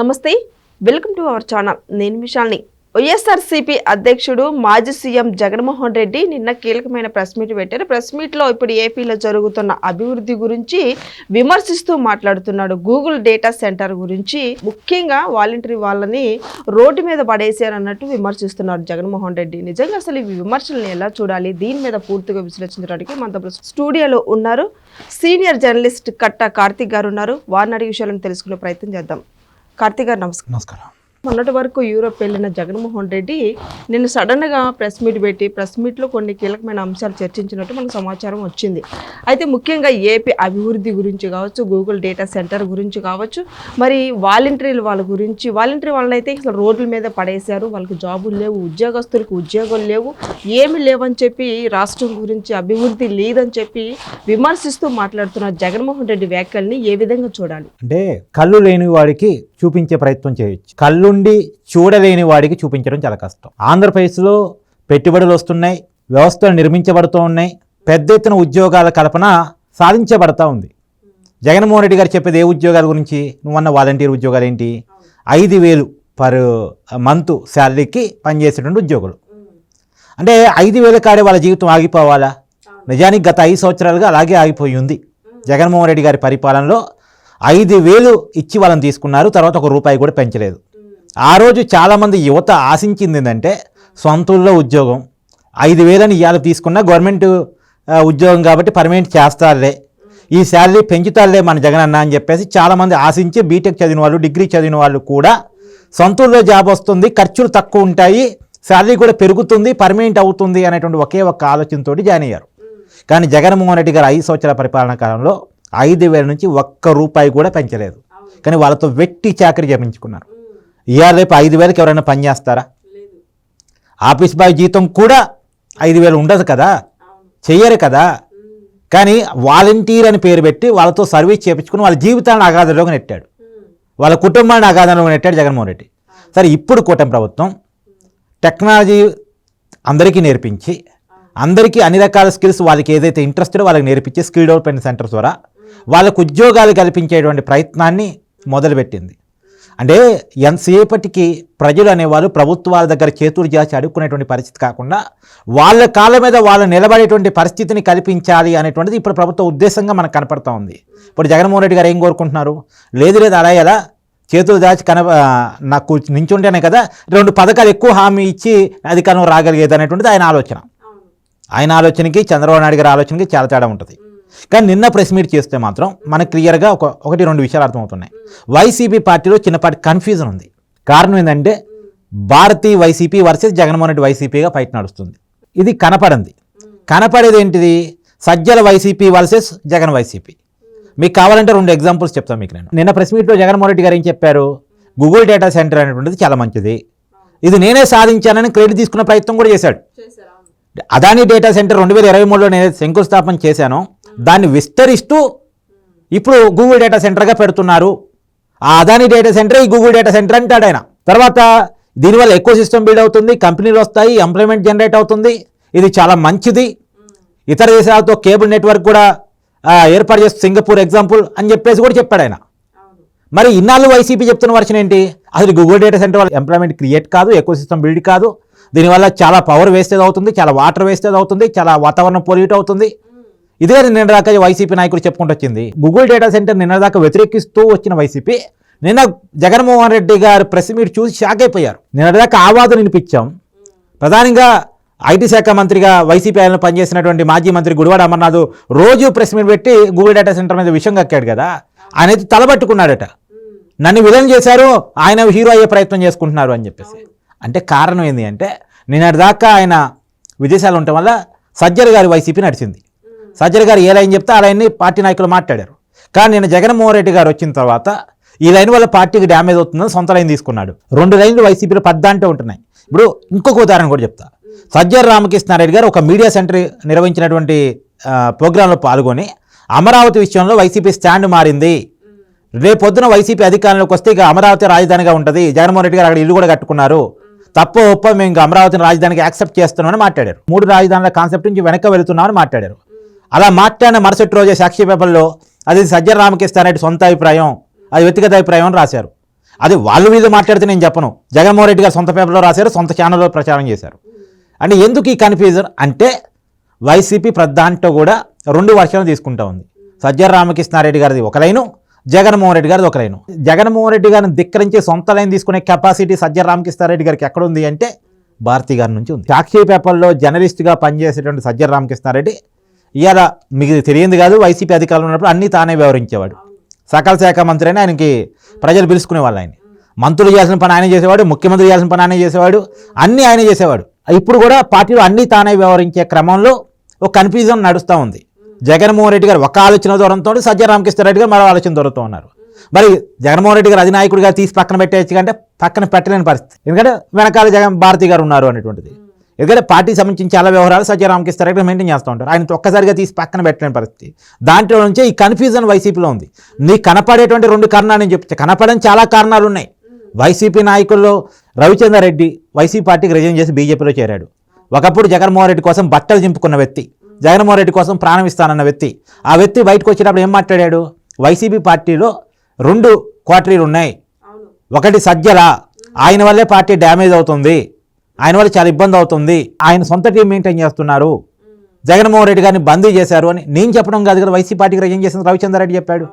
నమస్తే welcome to our channel. నేను విశాల్ని. వైఎస్ఆర్సీపీ అధ్యక్షుడు మాజీ సీఎం జగన్మోహన్ రెడ్డి నిన్న కీలకమైన ప్రెస్ మీట్ పెట్టారు. ప్రెస్ మీట్లో ఇప్పుడు ఏపీలో జరుగుతున్న అభివృద్ధి గురించి విమర్శిస్తూ మాట్లాడుతున్నాడు. గూగుల్ డేటా సెంటర్ గురించి ముఖ్యంగా వాలంటరీ వాళ్ళని రోడ్డు మీద పడేశారన్నట్టు విమర్శిస్తున్నారు జగన్మోహన్ రెడ్డి. నిజంగా అసలు ఈ విమర్శలను ఎలా చూడాలి? దీని మీద పూర్తిగా విశ్లేషించడానికి మనతో స్టూడియోలో ఉన్నారు. సీనియర్ జర్నలిస్ట్ కట్ట కార్తిక్ గారు ఉన్నారు. వారిని అడిగే విషయాలను తెలుసుకునే ప్రయత్నం చేద్దాం. కార్తిక్ గారు నమస్కారం. నమస్కారం. మొన్నటి వరకు యూరోప్ వెళ్ళిన జగన్మోహన్ రెడ్డి నిన్న సడన్గా ప్రెస్ మీట్ పెట్టి ప్రెస్ మీట్లో కొన్ని కీలకమైన అంశాలు చర్చించినట్టు మనకు సమాచారం వచ్చింది. అయితే ముఖ్యంగా ఏపీ అభివృద్ధి గురించి కావచ్చు గూగుల్ డేటా సెంటర్ గురించి కావచ్చు మరి వాలంటీర్ల వాళ్ళ గురించి వాలంటీర్ వాళ్ళని అయితే అసలు రోడ్ల మీద పడేశారు వాళ్ళకి జాబులు లేవు ఉద్యోగస్తులకు ఉద్యోగాలు లేవు ఏమి లేవని చెప్పి రాష్ట్రం గురించి అభివృద్ధి లేదని చెప్పి విమర్శిస్తూ మాట్లాడుతున్న జగన్మోహన్ రెడ్డి వ్యాఖ్యల్ని ఏ విధంగా చూడాలి? అంటే కళ్ళు లేని వాడికి చూపించే ప్రయత్నం చేయొచ్చు. కళ్ళుండి చూడలేని వాడికి చూపించడం చాలా కష్టం. ఆంధ్రప్రదేశ్లో పెట్టుబడులు వస్తున్నాయి వ్యవస్థలు నిర్మించబడుతూ ఉన్నాయి పెద్ద ఎత్తున ఉద్యోగాల కల్పన సాధించబడతా ఉంది. జగన్మోహన్ రెడ్డి గారు చెప్పేది ఏ ఉద్యోగాల గురించి? నువ్వన్న వాలంటీర్ ఉద్యోగాలు ఏంటి? ఐదు వేలు పర్ మంత్ శాలరీకి పనిచేసేటువంటి ఉద్యోగులు. అంటే ఐదు వేల కాడే వాళ్ళ జీవితం ఆగిపోవాలా? నిజానికి గత ఐదు సంవత్సరాలుగా అలాగే ఆగిపోయి ఉంది. జగన్మోహన్ రెడ్డి గారి పరిపాలనలో ఐదు వేలు ఇచ్చి వాళ్ళని తీసుకున్నారు తర్వాత ఒక రూపాయి కూడా పెంచలేదు. ఆ రోజు చాలామంది యువత ఆశించింది ఏంటంటే సొంతూరులో ఉద్యోగం ఐదు వేలని ఇవాళ తీసుకున్న గవర్నమెంట్ ఉద్యోగం కాబట్టి పర్మనెంట్ చేస్తారులే. ఈ శాలరీ పెంచుతారులే మన జగన్ అన్న అని చెప్పేసి చాలామంది ఆశించి బీటెక్ చదివిన వాళ్ళు డిగ్రీ చదివిన వాళ్ళు కూడా సొంతూరులో జాబ్ వస్తుంది ఖర్చులు తక్కువ ఉంటాయి శాలరీ కూడా పెరుగుతుంది పర్మనెంట్ అవుతుంది అనేటువంటి ఒకే ఒక్క ఆలోచనతోటి జాయిన్ అయ్యారు. కానీ జగన్మోహన్ రెడ్డి గారు ఐదు సంవత్సరాల పరిపాలన కాలంలో ఐదు వేల నుంచి ఒక్క రూపాయి కూడా పెంచలేదు. కానీ వాళ్ళతో వెట్టి చాకరీ చేపించుకున్నారు. ఇవాళ రేపు ఐదు వేలకు ఎవరైనా పని చేస్తారా? ఆఫీస్ బాయ్ జీతం కూడా ఐదు వేలు ఉండదు కదా? చెయ్యరు కదా? కానీ వాలంటీర్ అని పేరు పెట్టి వాళ్ళతో సర్వీస్ చేయించుకుని వాళ్ళ జీవితాన్ని అగాధంలోకి నెట్టాడు. వాళ్ళ కుటుంబాన్ని అగాధంలోకి నెట్టాడు జగన్మోహన్ రెడ్డి. సరే ఇప్పుడు కూటమి ప్రభుత్వం టెక్నాలజీ అందరికీ నేర్పించి అందరికీ అన్ని రకాల స్కిల్స్ వాళ్ళకి ఏదైతే ఇంట్రెస్టో వాళ్ళకి నేర్పించి స్కిల్ డెవలప్మెంట్ సెంటర్స్ ద్వారా వాళ్ళకు ఉద్యోగాలు కల్పించేటువంటి ప్రయత్నాన్ని మొదలుపెట్టింది. అంటే ఎంతసేపటికి ప్రజలు అనేవాళ్ళు ప్రభుత్వాల దగ్గర చేతులు చేసి అడుక్కునేటువంటి పరిస్థితి కాకుండా వాళ్ళ కాళ్ళ మీద వాళ్ళు నిలబడేటువంటి పరిస్థితిని కల్పించాలి అనేటువంటిది ఇప్పుడు ప్రభుత్వ ఉద్దేశంగా మనకు కనపడతా ఉంది. ఇప్పుడు జగన్మోహన్ రెడ్డి గారు ఏం కోరుకుంటున్నారు? లేదు లేదు అలా ఎలా? చేతులు దాచి కన నాకు నించుంటేనే కదా రెండు పథకాలు ఎక్కువ హామీ ఇచ్చి అధికారం రాగలిగేది అనేటువంటిది ఆయన ఆలోచన. ఆయన ఆలోచనకి చంద్రబాబు నాయుడు గారి ఆలోచనకి చాలా తేడా ఉంటుంది. కానీ నిన్న ప్రెస్ మీట్ చేస్తే మాత్రం మనకు క్లియర్గా ఒక ఒకటి రెండు విషయాలు అర్థమవుతున్నాయి. వైసీపీ పార్టీలో చిన్నపాటి కన్ఫ్యూజన్ ఉంది. కారణం ఏంటంటే భారతీ వైసీపీ వర్సెస్ జగన్మోహన్ రెడ్డి వైసీపీగా ఫైట్ నడుస్తుంది. ఇది కనపడింది. కనపడేది ఏంటిది? Sajjala YCP versus Jagan YCP. మీకు కావాలంటే రెండు ఎగ్జాంపుల్స్ చెప్తాను మీకు నేను. నిన్న ప్రెస్ మీట్లో జగన్మోహన్ రెడ్డి గారు ఏం చెప్పారు? గూగుల్ డేటా సెంటర్ అనేటువంటిది చాలా మంచిది. ఇది నేనే సాధించానని క్రెడిట్ తీసుకునే ప్రయత్నం కూడా చేశాడు. అదానీ డేటా సెంటర్ రెండు వేల ఇరవై మూడులో నేను శంకుస్థాపన చేశాను. దాన్ని విస్తరిస్తూ ఇప్పుడు గూగుల్ డేటా సెంటర్గా పెడుతున్నారు. ఆ అదానీ డేటా సెంటర్ ఈ గూగుల్ డేటా సెంటర్ అంటాడు ఆయన. తర్వాత దీనివల్ల ఎక్కువ సిస్టమ్ బిల్డ్ అవుతుంది కంపెనీలు వస్తాయి ఎంప్లాయ్మెంట్ జనరేట్ అవుతుంది. ఇది చాలా మంచిది. ఇతర దేశాలతో కేబుల్ నెట్వర్క్ కూడా ఏర్పాటు చేస్తే సింగపూర్ ఎగ్జాంపుల్ అని చెప్పేసి కూడా చెప్పాడు ఆయన. మరి ఇన్నాళ్ళు వైసీపీ చెప్తున్న వర్షన్ ఏంటి? అసలు గూగుల్ డేటా సెంటర్ వల్ల ఎంప్లాయ్మెంట్ క్రియేట్ కాదు ఎక్కువ సిస్టమ్ బిల్డ్ కాదు. దీనివల్ల చాలా పవర్ వేస్టేజ్ అవుతుంది చాలా వాటర్ వేస్టేజ్ అవుతుంది చాలా వాతావరణం పొల్యూట్ అవుతుంది. ఇదే నిన్న దాకా వైసీపీ నాయకులు చెప్పుకుంటూ వచ్చింది. గూగుల్ డేటా సెంటర్ నిన్న దాకా వ్యతిరేకిస్తూ వచ్చిన వైసీపీ నిన్న జగన్మోహన్ రెడ్డి గారు ప్రెస్ మీట్ చూసి షాక్ అయిపోయారు. నిన్న దాకా ఆవాదం వినిపించాం. ప్రధానంగా ఐటీ శాఖ మంత్రిగా వైసీపీ ఆయన పనిచేసినటువంటి మాజీ మంత్రి గుడివాడ అమర్నాథ్ రోజు ప్రెస్ మీట్ పెట్టి గూగుల్ డేటా సెంటర్ మీద విషయం కక్కాడు కదా. ఆయన అయితే తలబట్టుకున్నాడట నన్ను విలన్ చేశారు ఆయన హీరో అయ్యే ప్రయత్నం చేసుకుంటున్నారు అని చెప్పేసి. అంటే కారణం ఏంటి అంటే నిన్నటిదాకా ఆయన విదేశాలు ఉండటం వల్ల సజ్జల గారి వైసీపీ నడిచింది. సజ్జల గారు ఏ లైన్ చెప్తే ఆ లైన్ని పార్టీ నాయకులు మాట్లాడారు. కానీ నేను జగన్మోహన్ రెడ్డి గారు వచ్చిన తర్వాత ఈ లైన్ వల్ల పార్టీకి డ్యామేజ్ అవుతుందని సొంత లైన్ తీసుకున్నాడు. రెండు లైన్లు వైసీపీలో పద్దాంటే ఉంటున్నాయి. ఇప్పుడు ఇంకొక ఉదాహరణ కూడా చెప్తా. సజ్జల రామకృష్ణారెడ్డి గారు ఒక మీడియా సెంటర్ నిర్వహించినటువంటి ప్రోగ్రాంలో పాల్గొని అమరావతి విషయంలో వైసీపీ స్టాండ్ మారింది. రేపొద్దున వైసీపీ అధికారంలోకి వస్తే ఇక అమరావతి రాజధానిగా ఉంటుంది. జగన్మోహన్ రెడ్డి గారు అక్కడ ఇల్లు కూడా కట్టుకున్నారు. తప్ప ఒప్ప మేము ఇంకా అమరావతిని రాజధానికి యాక్సెప్ట్ చేస్తున్నామని మాట్లాడారు. మూడు రాజధానుల కాన్సెప్ట్ నుంచి వెనక వెళుతున్నామని మాట్లాడారు. అలా మాట్లాడిన మరుసటి రోజే సాక్షి పేపర్లో అది సజ్జన రామకృష్ణారెడ్డి సొంత అభిప్రాయం అది వ్యక్తిగత అభిప్రాయం అని రాశారు. అది వాళ్ళు వీళ్ళు మాట్లాడితే నేను చెప్పను. జగన్మోహన్ రెడ్డి గారు సొంత పేపర్లో రాశారు సొంత ఛానల్లో ప్రచారం చేశారు. అంటే ఎందుకు ఈ కన్ఫ్యూజన్ అంటే వైసీపీ ప్రధానితో కూడా రెండు వర్షాలు తీసుకుంటా ఉంది. సజ్జన రామకృష్ణారెడ్డి గారిది ఒక లైను జగన్మోహన్ రెడ్డి గారిది ఒక లైను. జగన్మోహన్ రెడ్డి గారిని ధిక్కరించి సొంత లైన్ తీసుకునే కెపాసిటీ సజ్జన రామకృష్ణారెడ్డి గారికి ఎక్కడ ఉంది అంటే భారతి గారి నుంచి ఉంది. సాక్షి పేపర్లో జర్నలిస్ట్గా పనిచేసేటువంటి సజ్జన రామకృష్ణారెడ్డి ఇవాళ మీకు తెలియంది కాదు వైసీపీ అధికారులు ఉన్నప్పుడు అన్నీ తానే వ్యవహరించేవాడు. సకల శాఖ మంత్రి అని ఆయనకి ప్రజలు పిలుచుకునేవాళ్ళు ఆయన. మంత్రులు చేయాల్సిన పని ఆయన చేసేవాడు ముఖ్యమంత్రి చేయాల్సిన పని ఆయన చేసేవాడు అన్నీ ఆయన చేసేవాడు. ఇప్పుడు కూడా పార్టీలో అన్నీ తానే వ్యవహరించే క్రమంలో ఒక కన్ఫ్యూజన్ నడుస్తూ ఉంది. జగన్మోహన్ రెడ్డి గారు ఒక ఆలోచన దూరంతో సజ్జ రామకృష్ణారెడ్డి గారు మరో ఆలోచన దూరంతో ఉన్నారు. మరి జగన్మోహన్ రెడ్డి గారు అధినాయకుడిగా తీసి పక్కన పెట్టేయచ్చు కంటే పక్కన పెట్టలేని పరిస్థితి. ఎందుకంటే వెనకాల జగన్ భారతి గారు ఉన్నారు అనేటువంటిది. ఎందుకంటే పార్టీ సంబంధించిన చాలా వ్యవహారాలు రామకృష్ణారెడ్డి గారు మెయింటైన్ చేస్తూ ఉంటారు. ఆయన ఒక్కసారిగా తీసి పక్కన పెట్టలేని పరిస్థితి. దాంట్లో నుంచే ఈ కన్ఫ్యూజన్ వైసీపీలో ఉంది. నీకు కనపడేటువంటి రెండు కారణాలు నేను చెప్తే. కనపడని చాలా కారణాలు ఉన్నాయి. వైసీపీ నాయకుల్లో రవిచంద్ర రెడ్డి వైసీపీ పార్టీకి రిజైన్ చేసి బీజేపీలో చేరాడు. ఒకప్పుడు జగన్మోహన్ రెడ్డి కోసం బట్టలు చింపుకున్న వ్యక్తి జగన్మోహన్ రెడ్డి కోసం ప్రాణం ఇస్తానన్న వ్యక్తి. ఆ వ్యక్తి బయటకు వచ్చేటప్పుడు ఏం మాట్లాడాడు? వైసీపీ పార్టీలో రెండు క్వార్టరీలు ఉన్నాయి. ఒకటి సజ్జల. ఆయన వల్లే పార్టీ డ్యామేజ్ అవుతుంది. ఆయన వల్ల చాలా ఇబ్బంది అవుతుంది. ఆయన సొంత టీం మెయింటైన్ చేస్తున్నారు. జగన్మోహన్ రెడ్డి గారిని బందీ చేశారు అని నేను చెప్పడం కాదు కదా వైసీపీ పార్టీకి ఏం చేసిన రవిచంద్ర రెడ్డి చెప్పాడు.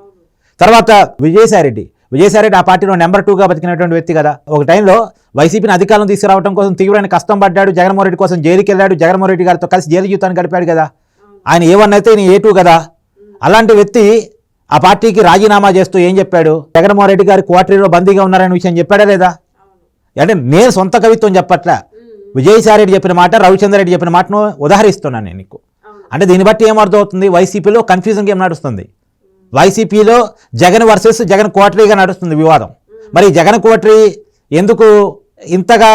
తర్వాత విజయసాయిరెడ్డి. విజయసాయిరెడ్డి ఆ పార్టీలో నెంబర్ టూగా బతికినటువంటి వ్యక్తి కదా. ఒక టైంలో వైసీపీని అధికారం తీసుకురావడం కోసం తీవ్రమైన కష్టం పడ్డాడు. జగన్మోహన్ రెడ్డి కోసం జైలుకి వెళ్ళాడు. జగన్మోహన్ రెడ్డి గారితో కలిసి జైలు జీవితాన్ని గడిపాడు కదా. ఆయన ఏ వన్ అయితే ఈయన ఏ టూ కదా. అలాంటి వ్యక్తి ఆ పార్టీకి రాజీనామా చేస్తూ ఏం చెప్పాడు? జగన్మోహన్ రెడ్డి గారి క్వార్టరీలో బందీగా ఉన్నారనే విషయం చెప్పాడా లేదా? అంటే నేను సొంత కవిత్వం చెప్పట్లే. విజయసాయి రెడ్డి చెప్పిన మాట రవిచంద్ర రెడ్డి చెప్పిన మాటను ఉదాహరిస్తున్నాను నేను నీకు. అంటే దీన్ని బట్టి ఏమర్థం అవుతుంది వైసీపీలో కన్ఫ్యూజన్ గేమ్ నడుస్తుంది? వైసీపీలో జగన్ వర్సెస్ జగన్ కోటరీగా నడుస్తుంది వివాదం. మరి జగన్ కోటరీ ఎందుకు ఇంతగా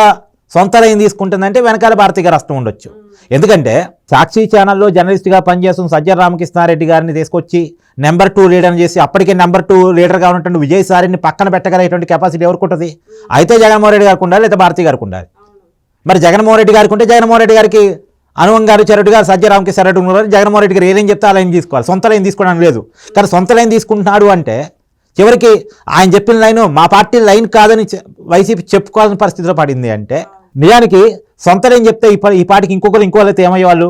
సొంత లైన్ తీసుకుంటుందంటే వెనకాల భారతి గారు అర్థం ఉండొచ్చు. ఎందుకంటే సాక్షి ఛానల్లో జర్నలిస్ట్గా పనిచేస్తున్న సజ్జల రామకృష్ణారెడ్డి గారిని తీసుకొచ్చి నెంబర్ టూ లీడర్ చేసి అప్పటికే నెంబర్ టూ లీడర్గా ఉన్నటువంటి విజయసాయిని పక్కన పెట్టగలిగేటువంటి కెపాసిటీ ఎవరికి ఉంటుంది? అయితే జగన్మోహన్ రెడ్డి గారికి ఉండాలి లేదా భారతి గారికి ఉండాలి? మరి జగన్మోహన్ రెడ్డి గారికి ఉంటే జగన్మోహన్ రెడ్డి గారికి అనువం గారు చెరటి గారు సజ్జ రామకృష్ణ ఉన్నారు జగన్మోహన్ రెడ్డి గారు ఏదేం చెప్తే ఆ తీసుకోవాలి. సొంత లైన్ తీసుకోవడం లేదు. కానీ సొంత లైన్ తీసుకుంటున్నాడు అంటే చివరికి ఆయన చెప్పిన లైన్ మా పార్టీ లైన్ కాదని వైసీపీ చెప్పుకోవాల్సిన పరిస్థితిలో పడింది అంటే నిజానికి సొంత లైన్ చెప్తే ఈ పార్టీకి ఇంకొకరు ఇంకోళ్ళు అయితే ఏమయ్యేవాళ్ళు?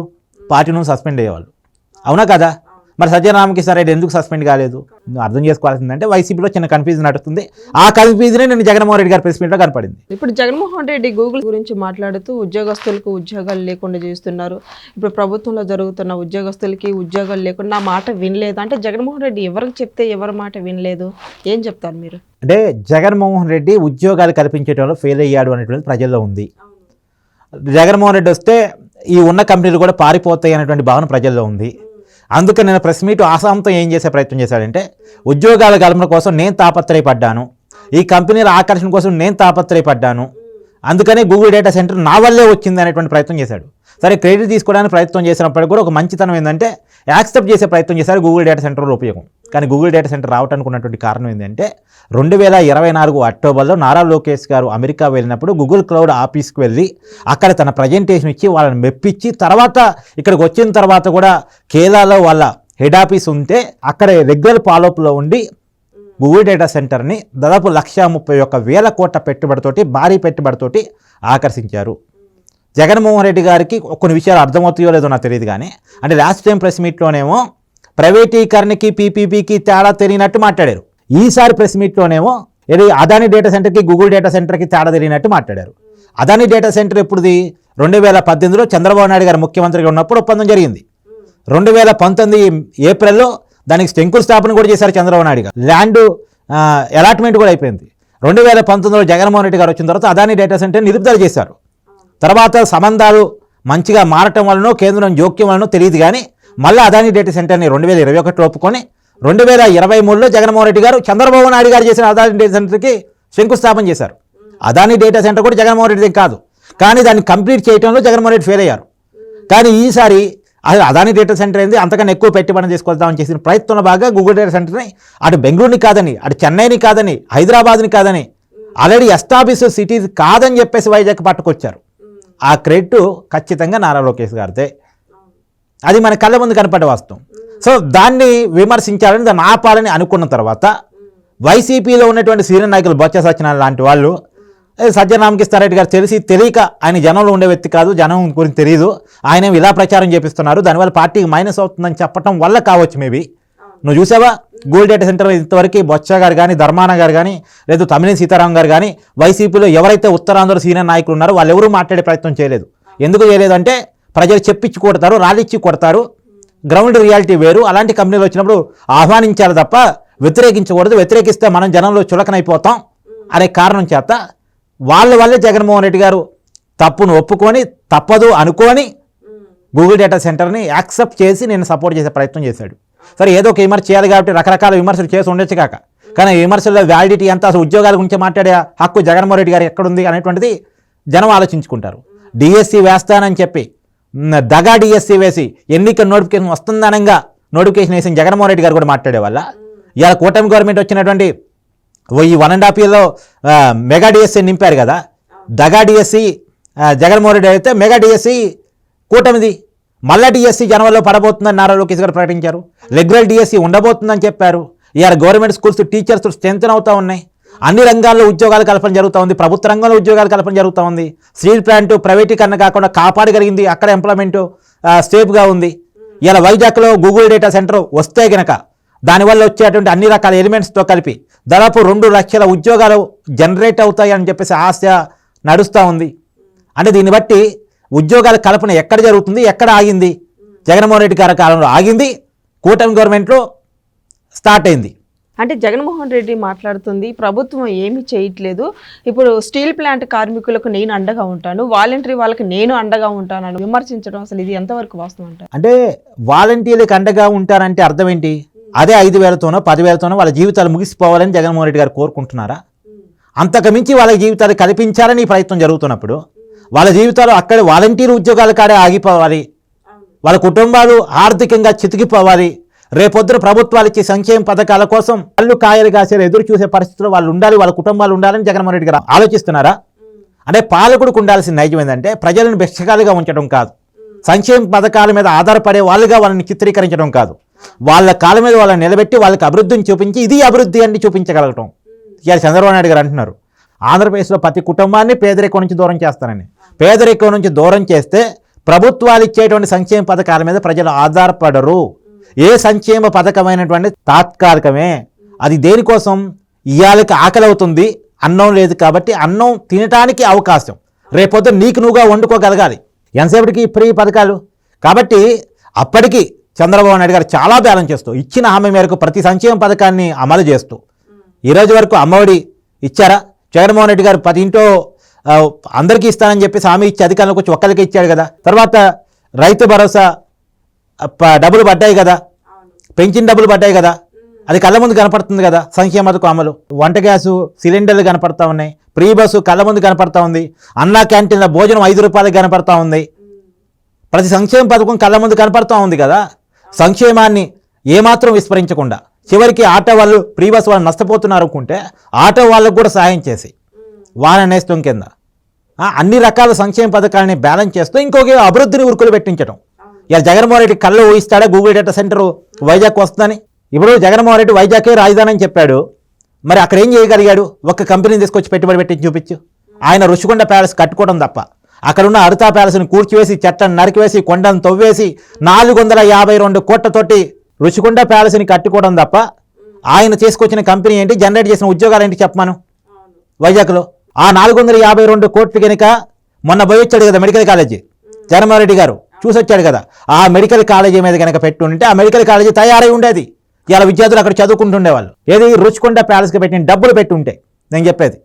పార్టీ నుండి సస్పెండ్ అయ్యేవాళ్ళు. అవునా కదా? మరి సజ్జన రామకృష్ణారెడ్డి ఎందుకు సస్పెండ్ కాలేదు? అర్థం చేసుకోవాల్సిందంటే వైసీపీలో చిన్న కన్ఫ్యూజన్ నడుస్తుంది. ఆ కన్ఫ్యూజనే నేను జగన్మోహన్ రెడ్డి గారి ప్రెస్ మీట్లో కనపడింది. ఇప్పుడు జగన్మోహన్ రెడ్డి గూగుల్ గురించి మాట్లాడుతూ ఉద్యోగస్తులకు ఉద్యోగాలు లేకుండా చేస్తున్నారు ఇప్పుడు ప్రభుత్వంలో జరుగుతున్న ఉద్యోగస్తులకి ఉద్యోగాలు లేకుండా మాట వినలేదు. అంటే జగన్మోహన్ రెడ్డి ఎవరికి చెప్తే ఎవరి మాట వినలేదు? ఏం చెప్తారు మీరు? అంటే జగన్మోహన్ రెడ్డి ఉద్యోగాలు కల్పించడంలో ఫెయిల్ అయ్యాడు అనేటువంటి ప్రజల్లో ఉంది. జగన్మోహన్ రెడ్డి వస్తే ఈ ఉన్న కంపెనీలు కూడా పారిపోతాయి అనేటువంటి భావన ప్రజల్లో ఉంది. అందుకని నేను ప్రెస్ మీట్ ఆసాంతం ఏం చేసే ప్రయత్నం చేశాడంటే ఉద్యోగాల కల్పన కోసం నేను తాపత్రయపడ్డాను. ఈ కంపెనీల ఆకర్షణ కోసం నేను తాపత్రయపడ్డాను. అందుకనే గూగుల్ డేటా సెంటర్ నా వల్లే వచ్చింది అనేటువంటి ప్రయత్నం చేశాడు. సరే క్రెడిట్ తీసుకోవడానికి ప్రయత్నం చేసినప్పటికీ కూడా ఒక మంచితనం ఏంటంటే యాక్సెప్ట్ చేసే ప్రయత్నం చేశారు గూగుల్ డేటా సెంటర్ ఉపయోగం. కానీ గూగుల్ డేటా సెంటర్ రావటానికి ఉన్నటువంటి కారణం ఏంటంటే రెండు వేల ఇరవై నాలుగు అక్టోబర్లో నారా లోకేష్ గారు అమెరికా వెళ్ళినప్పుడు గూగుల్ క్లౌడ్ ఆఫీస్కి వెళ్ళి అక్కడ తన ప్రజెంటేషన్ ఇచ్చి వాళ్ళని మెప్పించి తర్వాత ఇక్కడికి వచ్చిన తర్వాత కూడా కేరళలో వాళ్ళ హెడ్ ఆఫీస్ ఉంటే అక్కడ రెగ్యులర్ ఫాలోఅప్లో ఉండి గూగుల్ డేటా సెంటర్ని దాదాపు లక్ష ముప్పై ఒక్క వేల కోట్ల పెట్టుబడితోటి భారీ పెట్టుబడితోటి ఆకర్షించారు. జగన్మోహన్ రెడ్డి గారికి కొన్ని విషయాలు అర్థమవుతాయో లేదో నాకు తెలియదు కానీ అంటే లాస్ట్ టైం ప్రెస్ మీట్లోనేమో ప్రైవేటీకరణకి పీపీపీకి తేడా తెలియనట్టు మాట్లాడారు. ఈసారి ప్రెస్ మీట్లోనేమో ఇది అదాని డేటా సెంటర్కి గూగుల్ డేటా సెంటర్కి తేడా తెలియనట్టు మాట్లాడారు. అదాని డేటా సెంటర్ ఎప్పుడుది? రెండు వేల పద్దెనిమిదిలో చంద్రబాబు నాయుడు గారు ముఖ్యమంత్రిగా ఉన్నప్పుడు ఒప్పందం జరిగింది. రెండు వేల పంతొమ్మిది ఏప్రిల్లో దానికి శంకుస్థాపన కూడా చేశారు చంద్రబాబు నాయుడు గారు. ల్యాండ్ అలాట్మెంట్ కూడా అయిపోయింది. రెండు వేల పంతొమ్మిదిలో జగన్మోహన్ రెడ్డి గారు వచ్చిన తర్వాత అదాని డేటా సెంటర్ నిలుపుదల చేశారు. తర్వాత సంబంధాలు మంచిగా మారటం వలనో కేంద్రం జోక్యం వలనో తెలియదు కానీ మళ్ళీ అదాని డేటా సెంటర్ని రెండు వేల ఇరవై ఒకటిలో ఒప్పుకొని రెండు వేల ఇరవై మూడులో జగన్మోహన్ రెడ్డి గారు చంద్రబాబు నాయుడు గారు చేసిన అదాని డేటా సెంటర్కి శంకుస్థాపన చేశారు. అదాని డేటా సెంటర్ కూడా జగన్మోహన్ రెడ్డిది కాదు. కానీ దాన్ని కంప్లీట్ చేయడంలో జగన్మోహన్ రెడ్డి ఫెయిల్ అయ్యారు. కానీ ఈసారి అసలు అదాని డేటా సెంటర్ ఏంది? అంతకన్నా ఎక్కువ పెట్టుబడి తీసుకొద్దామని చేసిన ప్రయత్నంలో బాగా గూగుల్ డేటా సెంటర్ని అటు బెంగళూరుని కాదని అటు చెన్నైని కాదని హైదరాబాద్ని కాదని ఆల్రెడీ ఎస్టాబ్లిష్ సిటీస్ కాదని చెప్పేసి వైజాగ్ పట్టుకొచ్చారు. ఆ క్రెడిట్ ఖచ్చితంగా నారా లోకేష్ గారిదే. అది మన కళ్ళ ముందు కనపడే వాస్తవం. సో దాన్ని విమర్శించాలని దాన్ని ఆపాలని అనుకున్న తర్వాత వైసీపీలో ఉన్నటువంటి సీనియర్ నాయకులు బొత్స సత్యనారాయణ లాంటి వాళ్ళు రామకృష్ణారెడ్డి గారు తెలిసి తెలియక ఆయన జనంలో ఉండే వ్యక్తి కాదు జనం గురించి తెలియదు ఆయన ఇలా ప్రచారం చేపిస్తున్నారు దానివల్ల పార్టీకి మైనస్ అవుతుందని చెప్పడం వల్ల కావచ్చు మేబీ. నువ్వు చూసావా? గోల్డ్ డేటా సెంటర్ ఇంతవరకు బొత్స గారు కానీ ధర్మాన గారు కానీ లేదు తమిళ సీతారాం గారు కానీ వైసీపీలో ఎవరైతే ఉత్తరాంధ్ర సీనియర్ నాయకులు ఉన్నారో వాళ్ళు ఎవరూ మాట్లాడే ప్రయత్నం చేయలేదు. ఎందుకు చేయలేదంటే ప్రజలు చెప్పించి కొడతారు రాలిచ్చి కొడతారు. గ్రౌండ్ రియాలిటీ వేరు. అలాంటి కంపెనీలు వచ్చినప్పుడు ఆహ్వానించాలి తప్ప వ్యతిరేకించకూడదు. వ్యతిరేకిస్తే మనం జనంలో చులకనైపోతాం అనే కారణం చేత వాళ్ళ వల్లే జగన్మోహన్ రెడ్డి గారు తప్పును ఒప్పుకొని తప్పదు అనుకొని గూగుల్ డేటా సెంటర్ని యాక్సెప్ట్ చేసి నేను సపోర్ట్ చేసే ప్రయత్నం చేశాడు. సరే ఏదో ఒక విమర్శ చేయాలి కాబట్టి రకరకాల విమర్శలు చేసి ఉండొచ్చు కాక. కానీ విమర్శల్లో వ్యాలిడిటీ ఎంత? అసలు ఉద్యోగాల గురించి మాట్లాడే హక్కు జగన్మోహన్ రెడ్డి గారు ఎక్కడుంది అనేటువంటిది జనం ఆలోచించుకుంటారు. డిఎస్సి వేస్తానని చెప్పి దగా డిఎస్సి వేసి ఎన్నికల నోటిఫికేషన్ వస్తుందనంగా నోటిఫికేషన్ వేసిన జగన్మోహన్ రెడ్డి గారు కూడా మాట్లాడే వల్ల ఇవాళ కూటమి గవర్నమెంట్ వచ్చినటువంటి ఓ ఈ వన్ అండ్ హాఫ్ ఇయర్లో మెగా డిఎస్సీ నింపారు కదా. దగా డిఎస్సీ జగన్మోహన్ రెడ్డి అయితే మెగా డిఎస్సీ కూటమిది. మళ్ళా డిఎస్సి జనవరిలో పడబోతుందని నారా లోకేష్ గారు ప్రకటించారు. రెగ్యులర్ డిఎస్సి ఉండబోతుందని చెప్పారు. ఇవాళ గవర్నమెంట్ స్కూల్స్ టీచర్స్ స్ట్రెంత్ అవుతూ ఉన్నాయి. అన్ని రంగాల్లో ఉద్యోగాలు కల్పన జరుగుతూ ఉంది. ప్రభుత్వ రంగంలో ఉద్యోగాలు కల్పన జరుగుతూ ఉంది. స్టీల్ ప్లాంట్ ప్రైవేటీకరణ కాకుండా కాపాడగలిగింది. అక్కడ ఎంప్లాయ్మెంట్ స్టేప్గా ఉంది. ఇలా వైజాగ్లో గూగుల్ డేటా సెంటర్ వస్తే గనక దానివల్ల వచ్చేటువంటి అన్ని రకాల ఎలిమెంట్స్తో కలిపి దాదాపు రెండు లక్షల ఉద్యోగాలు జనరేట్ అవుతాయి అని చెప్పేసి ఆశ నడుస్తూ ఉంది. అంటే దీన్ని బట్టి ఉద్యోగాల కల్పన ఎక్కడ జరుగుతుంది? ఎక్కడ ఆగింది? జగన్మోహన్ రెడ్డి గారి కాలంలో ఆగింది. కూటమి గవర్నమెంట్లో స్టార్ట్ అయింది. అంటే జగన్మోహన్ రెడ్డి మాట్లాడుతుంది ప్రభుత్వం ఏమీ చేయట్లేదు. ఇప్పుడు స్టీల్ ప్లాంట్ కార్మికులకు నేను అండగా ఉంటాను వాలంటరీ వాళ్ళకి నేను అండగా ఉంటాను విమర్శించడం అసలు ఇది ఎంతవరకు వాస్తవం అంటే అంటే వాలంటీర్లకు అండగా ఉంటారంటే అర్థం ఏంటి? అదే ఐదు వేలతోనో పదివేలతోనో వాళ్ళ జీవితాలు ముగిసిపోవాలని జగన్మోహన్ రెడ్డి గారు కోరుకుంటున్నారా? అంతకుమించి వాళ్ళ జీవితాలు కల్పించాలని ఈ ప్రయత్నం జరుగుతున్నప్పుడు వాళ్ళ జీవితాలు అక్కడ వాలంటీర్ ఉద్యోగాల కాడే ఆగిపోవాలి. వాళ్ళ కుటుంబాలు ఆర్థికంగా చితికిపోవాలి. రేపొద్దున ప్రభుత్వాలు ఇచ్చే సంక్షేమ పథకాల కోసం వాళ్ళు కాయలు కాసేలు ఎదురు చూసే పరిస్థితుల్లో వాళ్ళు ఉండాలి వాళ్ళ కుటుంబాలు ఉండాలని జగన్మోహన్ రెడ్డి గారు ఆలోచిస్తున్నారా? అంటే పాలకుడికి ఉండాల్సిన నైజం ఏంటంటే ప్రజలను భిక్షకాలుగా ఉంచడం కాదు. సంక్షేమ పథకాల మీద ఆధారపడే వాళ్ళుగా వాళ్ళని చిత్రీకరించడం కాదు. వాళ్ళ కాళ్ళ మీద వాళ్ళని నిలబెట్టి వాళ్ళకి అభివృద్ధిని చూపించి ఇది అభివృద్ధి అని చూపించగలగటం. ఇవాళ చంద్రబాబు నాయుడు గారు అంటున్నారు. ఆంధ్రప్రదేశ్లో ప్రతి కుటుంబాన్ని పేదరికం నుంచి దూరం చేస్తానని. పేదరికం నుంచి దూరం చేస్తే ప్రభుత్వాలు ఇచ్చేటువంటి సంక్షేమ పథకాల మీద ప్రజలు ఆధారపడరు. ఏ సంక్షేమ పథకమైనటువంటి తాత్కాలికమే? అది దేనికోసం? ఇవాళకి ఆకలి అవుతుంది అన్నం లేదు కాబట్టి అన్నం తినటానికి అవకాశం. రేపొద్దు నీకు నువ్వుగా వండుకోగలగాలి. ఎంతసేపటికి ఫ్రీ పథకాలు? కాబట్టి అప్పటికి చంద్రబాబు నాయుడు గారు చాలా బ్యాలెన్స్ చేస్తూ ఇచ్చిన హామీ మేరకు ప్రతి సంక్షేమ పథకాన్ని అమలు చేస్తూ. ఈరోజు వరకు అమ్మఒడి ఇచ్చారా? జగన్మోహన్ రెడ్డి గారు పది ఇంటో అందరికీ ఇస్తానని చెప్పేసి హామీ ఇచ్చి అధికారంలోకి వచ్చి ఒక్కరికి ఇచ్చాడు కదా. తర్వాత రైతు భరోసా డబ్బులు పడ్డాయి కదా. పెంచిన డబ్బులు పడ్డాయి కదా. అది కళ్ళ ముందు కనపడుతుంది కదా. సంక్షేమ పథకం అమలు. వంట గ్యాసు సిలిండర్లు కనపడతా ఉన్నాయి. ప్రీ బస్సు కళ్ళ ముందు కనపడతా ఉంది. అన్నా క్యాంటీన్ల భోజనం ఐదు రూపాయలకు కనపడతా ఉంది. ప్రతి సంక్షేమ పథకం కళ్ళ ముందు కనపడతా ఉంది కదా. సంక్షేమాన్ని ఏమాత్రం విస్మరించకుండా చివరికి ఆటో వాళ్ళు ప్రీ బస్ వాళ్ళు నష్టపోతున్నారు అనుకుంటే ఆటో వాళ్ళకు కూడా సహాయం చేసి వాన నేస్తం కింద. అన్ని రకాల సంక్షేమ పథకాలని బ్యాలెన్స్ చేస్తూ ఇంకొక అభివృద్ధిని ఉరుకులు పెట్టించడం ఇలా జగన్మోహన్ రెడ్డి కళ్ళు ఊహిస్తాడా గూగుల్ డేటా సెంటర్ వైజాగ్ వస్తుందని? ఇప్పుడు జగన్మోహన్ రెడ్డి వైజాగే రాజధాని అని చెప్పాడు. మరి అక్కడ ఏం చేయగలిగాడు? ఒక్క కంపెనీని తీసుకొచ్చి పెట్టుబడి పెట్టి చూపించు. ఆయన రుషికొండ ప్యాలెస్ కట్టుకోవడం తప్ప. అక్కడ ఉన్న అరుతా ప్యాలెస్ని కూర్చివేసి చెట్టను నరికివేసి కొండను తవ్వేసి నాలుగు వందల యాభై రెండు కోట్లతోటి రుషికొండ ప్యాలెస్ని కట్టుకోవడం తప్ప ఆయన తీసుకొచ్చిన కంపెనీ ఏంటి? జనరేట్ చేసిన ఉద్యోగాలు ఏంటి చెప్పమాను? వైజాగ్లో. ఆ నాలుగు వందల యాభై రెండు కోట్లు కనుక మొన్న పోయి వచ్చాడు కదా మెడికల్ కాలేజీ జగన్మోహన్ రెడ్డి గారు. చూసి వచ్చాడు కదా. ఆ మెడికల్ కాలేజీ మీద కనుక పెట్టుంటే ఆ మెడికల్ కాలేజీ తయారై ఉండేది. ఇలా విద్యార్థులు అక్కడ చదువుకుంటుండేవాళ్ళు. ఏది? రుచికొండ ప్యాలెస్కి పెట్టిన డబ్బులు పెట్టి ఉంటే నేను చెప్పేది.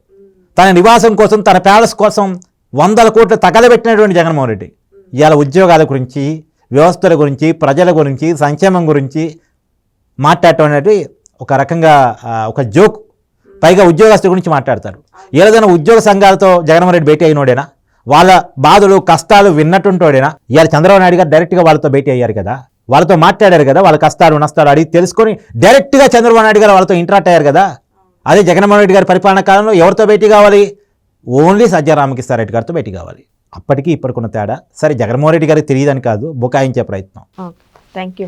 తన నివాసం కోసం తన ప్యాలెస్ కోసం వందల కోట్లు తగలబెట్టినటువంటి జగన్మోహన్ రెడ్డి. ఇవాళ ఉద్యోగాల గురించి వ్యవస్థల గురించి ప్రజల గురించి సంక్షేమం గురించి మాట్లాడటం అనేది ఒక రకంగా ఒక జోక్. పైగా ఉద్యోగస్తుల గురించి మాట్లాడతారు. ఏదైనా ఉద్యోగ సంఘాలతో జగన్మోహన్ రెడ్డి భేటీ అయినోడేనా? వాళ్ళ బాధలు కష్టాలు విన్నట్టుంటోడేనా ఇవాళ చంద్రబాబు నాయుడు గారు డైరెక్ట్గా వాళ్ళతో భేటీ అయ్యారు కదా. వాళ్ళతో మాట్లాడారు కదా వాళ్ళ కష్టాలు నష్టాలు అడిగి తెలుసుకొని డైరెక్ట్గా చంద్రబాబు నాయుడు గారు వాళ్ళతో ఇంటరాక్ట్ అయ్యారు కదా. అదే జగన్మోహన్ రెడ్డి గారి పరిపాలన కాలంలో ఎవరితో భేటీ కావాలి? ఓన్లీ సజ్జా రెడ్డి గారితో భేటీ కావాలి. అప్పటికి ఇప్పటికున్న తేడా. సరే జగన్మోహన్ రెడ్డి గారికి తెలియదని కాదు బుకాయించే ప్రయత్నం. Thank you